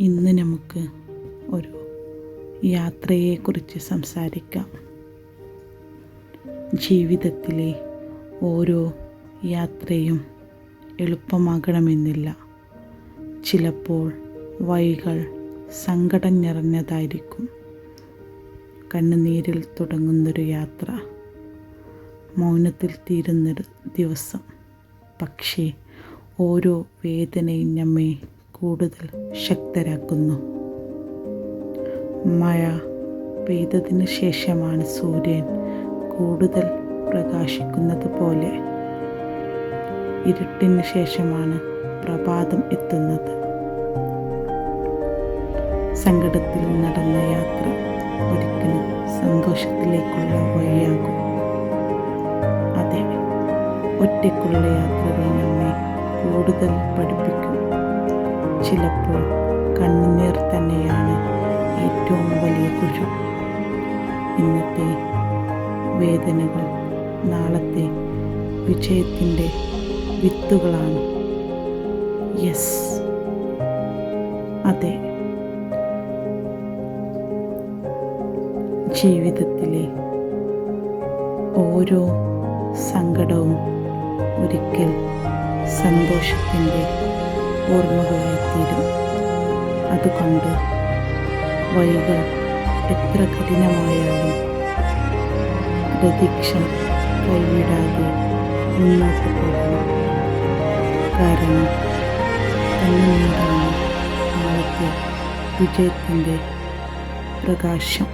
ഇന്ന് നമുക്ക് ഒരു യാത്രയെക്കുറിച്ച് സംസാരിക്കാം. ജീവിതത്തിലെ ഓരോ യാത്രയും എളുപ്പമാകണമെന്നില്ല. ചിലപ്പോൾ വഴികൾ സങ്കടം നിറഞ്ഞതായിരിക്കും. കണ്ണുനീരിൽ തുടങ്ങുന്നൊരു യാത്ര മൗനത്തിൽ തീരുന്നൊരു ദിവസം. പക്ഷേ ഓരോ വേദനയും നമ്മെ കൂടുതൽ ശക്തരാക്കുന്നു. മഴ പെയ്തതിന് ശേഷമാണ് സൂര്യൻ കൂടുതൽ പ്രകാശിക്കുന്നത് പോലെ. ഇരുട്ടിന് ശേഷമാണ് പ്രഭാതം എത്തുന്നത്. സങ്കടത്തിൽ നടന്ന യാത്ര ഒരിക്കലും സന്തോഷത്തിലേക്കുള്ള വഴിയാകും. അതെ ഒറ്റയ്ക്കുള്ള യാത്രകൾ നമ്മെ കൂടുതൽ പഠിപ്പിക്കും. ചിലപ്പോൾ കണ്ണുനീർ തന്നെയാണ് ഏറ്റവും വലിയ കുഴു ഇന്നത്തെ വേദനകൾ നാളത്തെ വിജയത്തിന്റെ വിത്തുകളാണ്. യെസ്. അതെ. ജീവിതത്തിലെ ഓരോ സങ്കടവും ഒരിക്കൽ സന്തോഷത്തിന്റെ ഓർമ്മകളായി തീരും അതുകൊണ്ട് വഴികൾ എത്ര കഠിനമായാലും പ്രതീക്ഷ കൈവിടാതെ മുന്നോട്ട് പോകണം. കാരണം കണ്ണുനീരാണ് നാളത്തെ വിജയത്തിന്റെ പ്രകാശം.